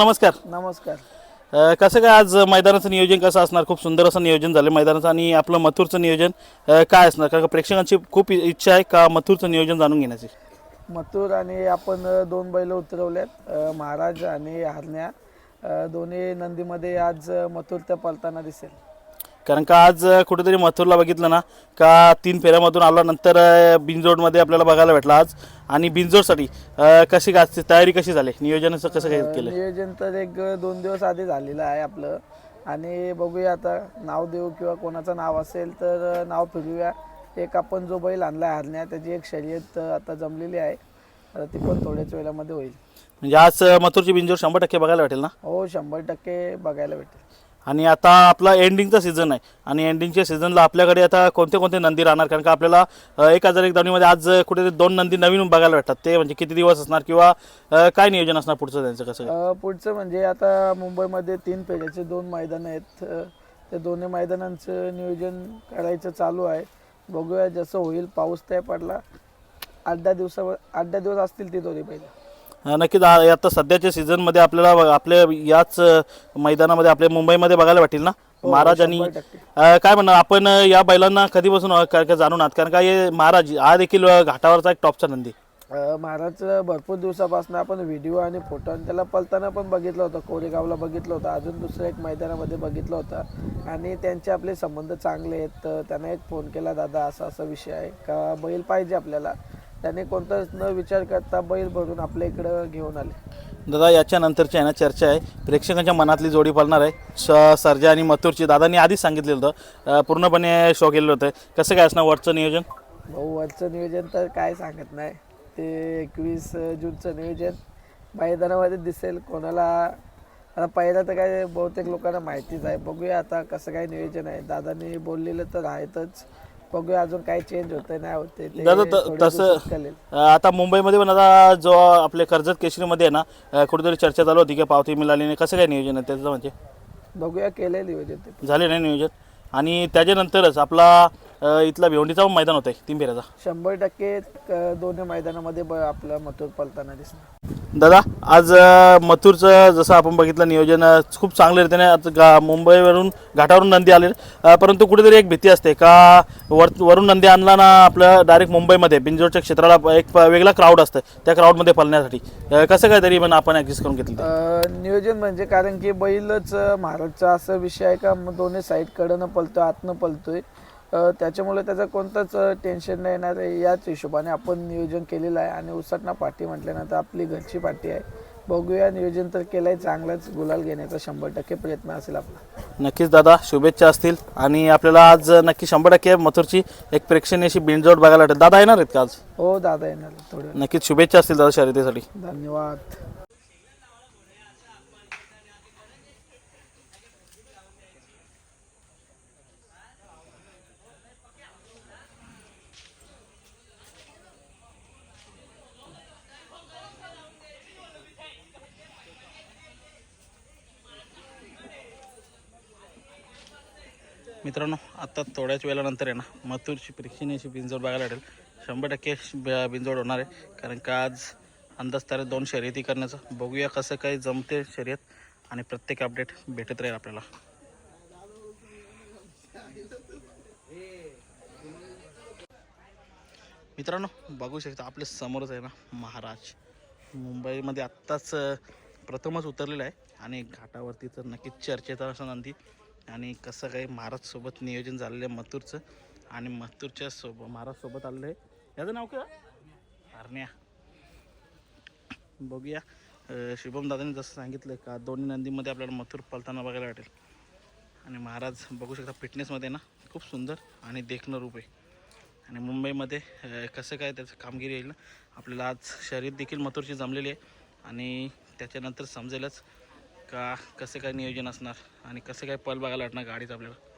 नमस्कार. नमस्कार. अ, कसं काय आज मैदानाचं नियोजन कसं असणार? खूप सुंदर असं नियोजन झालं मैदानाचं आणि आपलं मथुरचं नियोजन अ, काय असणार? कारण का प्रेक्षकांची खूप इ- इच्छा आहे का मथुरचं नियोजन जाणून घेण्याची? मथुर आणि आपण अ, दोन बैल उतरवल्यात. अ, महाराज आणि हरण्या. अ, दोन्ही नंदीमध्ये आज अ, मथुर त्या पलताना दिसेल. कारण का आज कुठेतरी मथुरला बघितलं ना का तीन फेऱ्यामधून आल्यानंतर अ, बिनजोडमध्ये आपल्याला बघायला भेटला आज. आणि बिनजोडसाठी अ, कशी असते तयारी कशी झाली? नियोजनाचं कसं काय केलं? नियोजन तर एक दोन दिवस आधी झालेलं आहे आपलं. आणि बघूया आता नाव देऊ किंवा कोणाचं नाव असेल तर नाव फिरवूया. एक आपण जो बैल आणला हरण्या त्याची एक शर्यत आता जमलेली आहे. आता ती पण थोड्याच वेळामध्ये होईल. म्हणजे आज मथुरची बिनजोड शंभर टक्के बघायला भेटेल ना? हो शंभर टक्के बघायला भेटेल. आणि आता आपला एंडिंगचा सीझन आहे. आणि एंडिंगच्या सीझनला आपल्याकडे आता कोणते कोणते नंदी राहणार? कारण का आपल्याला एक हजार एक दावणीमध्ये आज कुठेतरी दोन नंदी नवीन बघायला भेटतात. ते म्हणजे किती दिवस असणार किंवा काय नियोजन असणार पुढचं त्यांचं कसं? पुढचं म्हणजे आता मुंबईमध्ये तीन पेढ्याचे दोन मैदान आहेत. ते त्या दोन्ही मैदानांचं नियोजन करायचं चालू आहे. बघूया जसं होईल. पाऊस त्या पडला. आठ दहा दिवसावर आठ दहा दिवस असतील ती दोन्ही पहिले. नक्कीच आता सध्याच्या सीझनमध्ये आपल्याला आपल्या याच मैदानामध्ये आपल्या मुंबईमध्ये बघायला भेटेल ना? महाराज आणि हो, शंभर टक्के. अ, काय म्हणणार आपण या बैलांना कधीपासून जाणून आहात? कारण का हे महाराज हा देखील घाटावरचा एक टॉपचा नंदी. महाराज भरपूर दिवसापासून आपण व्हिडिओ आणि फोटो आणि त्याला पलताना पण बघितलं होतं कोरेगावला बघितलं होतं अजून दुसऱ्या एक मैदानामध्ये बघितलं होतं. आणि त्यांचे आपले संबंध चांगले आहेत त्याने एक फोन केला दादा असा असा विषय आहे का? बैल पाहिजे आपल्याला. त्याने कोणताच न विचार करता बैल भरून आपल्या इकडं घेऊन आले. दादा याच्या नंतरची आहे ना चर्चा आहे. प्रेक्षकांच्या मनातली जोडी पालणार आहे. स सर्जा आणि मथुरची. दादांनी आधीच सांगितलेलं होतं. अ, पूर्णपणे शो केलेलं होतं. कसं काय असणार वरचं नियोजन? भाऊ वरचं नियोजन तर काय सांगत नाही. ते एकवीस जूनचं नियोजन. मैदानामध्ये दिसेल. कोणाला आता पहिला तर काय बहुतेक लोकांना माहितीच आहे. बघूया आता कसं काय नियोजन आहे. दादानी बोललेलं तर आहेतच. बघूया अजून काय चेंज होतंय नाही होते दादा त- तसं अ, आता मुंबईमध्ये पण आता जो आपले कर्जत केशरीमध्ये आहे ना अ, कुठेतरी चर्चा चालू होती की पावती मिळाली नाही कसं काय नियोजन आहे त्याचं म्हणजे? बघूया केलंय नियोजन ते. झाले नाही नियोजन? आणि त्याच्यानंतरच आपला अ, इथला भिवंडीचा पण मैदान होतं तीन फेऱ्याचा. शंभर टक्के दोन्ही मैदानामध्ये ब- आपलं मथुर पलताना दिसणार. दादा आज मथुरचं जसं आपण बघितलं नियोजन खूप चांगलं रीतीने आज गा मुंबईवरून घाटावरून नंदी आले परंतु कुठेतरी एक भीती असते का वर वरून नंदी आणला ना आपलं डायरेक्ट मुंबईमध्ये बिंजोडच्या क्षेत्राला एक वेगळा क्राऊड असतं त्या क्राऊडमध्ये पळण्यासाठी. कसं काय तरी पण आपण ॲडजस्ट करून घेतलं नियोजन म्हणजे कारण की बैलच महाराजचा असा विषय आहे का मग दोन्ही साईडकडनं पलतो आतनं पलतोय त्याच्यामुळे त्याचं कोणतंच टेन्शन नाही. येणार आहे. याच हिशोबाने आपण नियोजन केलेलं आहे आणि उसटणा पाठी म्हटल्यानंतर आपली घरची पाठी आहे. बघूया नियोजन तर केलंय चांगलंच. गुलाल घेण्याचा शंभर टक्के प्रयत्न असेल आपला. नक्कीच दादा शुभेच्छा असतील. आणि आपल्याला आज नक्की शंभर टक्के मथुरची एक प्रेक्षणीय अशी बिनजोड बघायला वाटेल. दादा येणार आहेत का आज? हो दादा येणार थोडं नक्कीच शुभेच्छा असतील दादा शर्यतीसाठी. धन्यवाद. मित्रांनो आता थोड्याच वेळानंतर आहे ना मथुरची प्रेक्षणीय अशी बघायला भेटेल. शंभर टक्के बिंजोड ब- होणार आहे. कारण का आज अंदाज तारे दोन शर्यती करण्याचं. बघूया कसं काय जमते शर्यत आणि प्रत्येक अपडेट भेटत राहील आपल्याला. मित्रांनो बघू शकता आपल्या समोरच आहे ना महाराज. मुंबईमध्ये आत्ताच प्रथमच उतरलेला आहे. आणि घाटावरती तर नक्कीच चर्चेचा असं नंदी आणि कसं काही महाराजसोबत नियोजन झालेलं आहे मथुरचं. आणि मथुरच्या सोबत महाराजसोबत आलेलं आहे. याचं नाव का हरण्या बघूया. शुभम दादाने जसं सांगितलं का दोन्ही नंदीमध्ये आपल्याला मथुर पलताना बघायला वाटेल. आणि महाराज बघू शकता फिटनेसमध्ये ना खूप सुंदर आणि देखणं रूप आहे. आणि मुंबईमध्ये कसं काय त्याचं कामगिरी येईल ना आपल्याला आज शर्यत देखील मथुरची जमलेली आहे. आणि त्याच्यानंतर समजेलच का कसं काय नियोजन असणार आणि कसं काय पल बघायला वाटणार गाडीचं आपल्याला?